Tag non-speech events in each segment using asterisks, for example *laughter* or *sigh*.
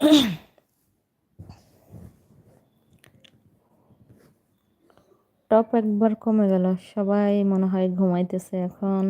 *coughs* Top একবার কমে গেল। সবাই মনে হয় ঘুমাইতেছে এখন।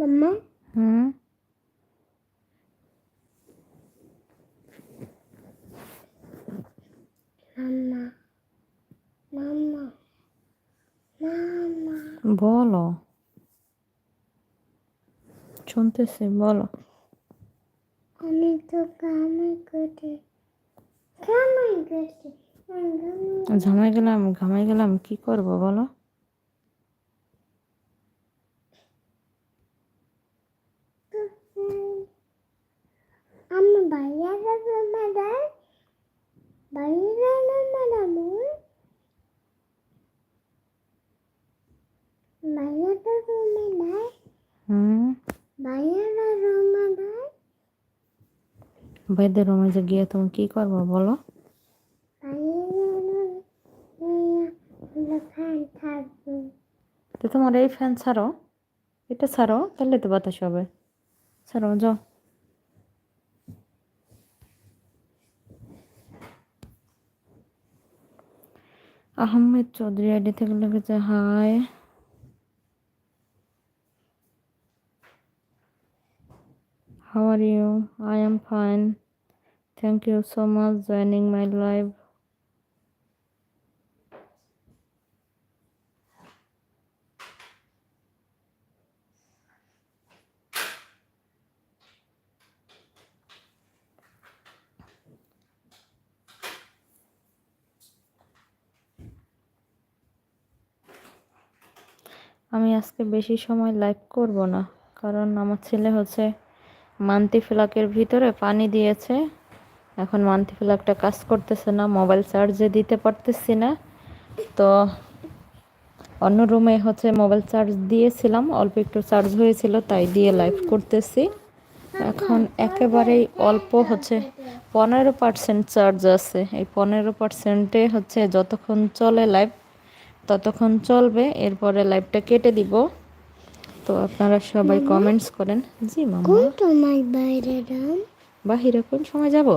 মাম্মা হুম মাম্মা মাম্মা মাম্মা বলো শুনতেছি বলো আমি তো কামাই করি। কামাই করি ঝামাই গেলাম ঘামাই গেলাম কি করব বলো? বাইরে মাদার বাইদের রুমে যে গিয়ে তুমি কি করব বলো তো তোমার এই ফ্যান ছাড়ো এটা ছাড়ো তাহলে তো বাতাস হবে ছাড়ো যাও আহমেদ চৌধুরী আইডি থেকে লিখেছে hi are you? I am fine. Thank you so much joining my live. আমি আজকে বেশি সময় লাইভ করব না, কারণ আমার ছেলে হচ্ছে মান্তি ফ্লাকের ভিতরে পানি দিয়েছে। এখন মান্তি ফ্লাকটা কাজ করতেছে না মোবাইল চার্জে দিতে পারতেছি না। তো অন্য রুমে হচ্ছে মোবাইল চার্জ দিয়েছিলাম, অল্প একটু চার্জ হয়েছিল, তাই দিয়ে লাইভ করতেছি। এখন একেবারেই অল্প হচ্ছে পনেরো পার্সেন্ট চার্জ আছে। এই পনেরো পার্সেন্টে হচ্ছে যতক্ষণ চলে লাইভ ততক্ষণ চলবে এরপরে লাইভটা কেটে দিব। তো আপনারা সবাই কমেন্টস করেন। জি মামা। কোন তোমার বাইরে বাহিরে কোন সময় যাব?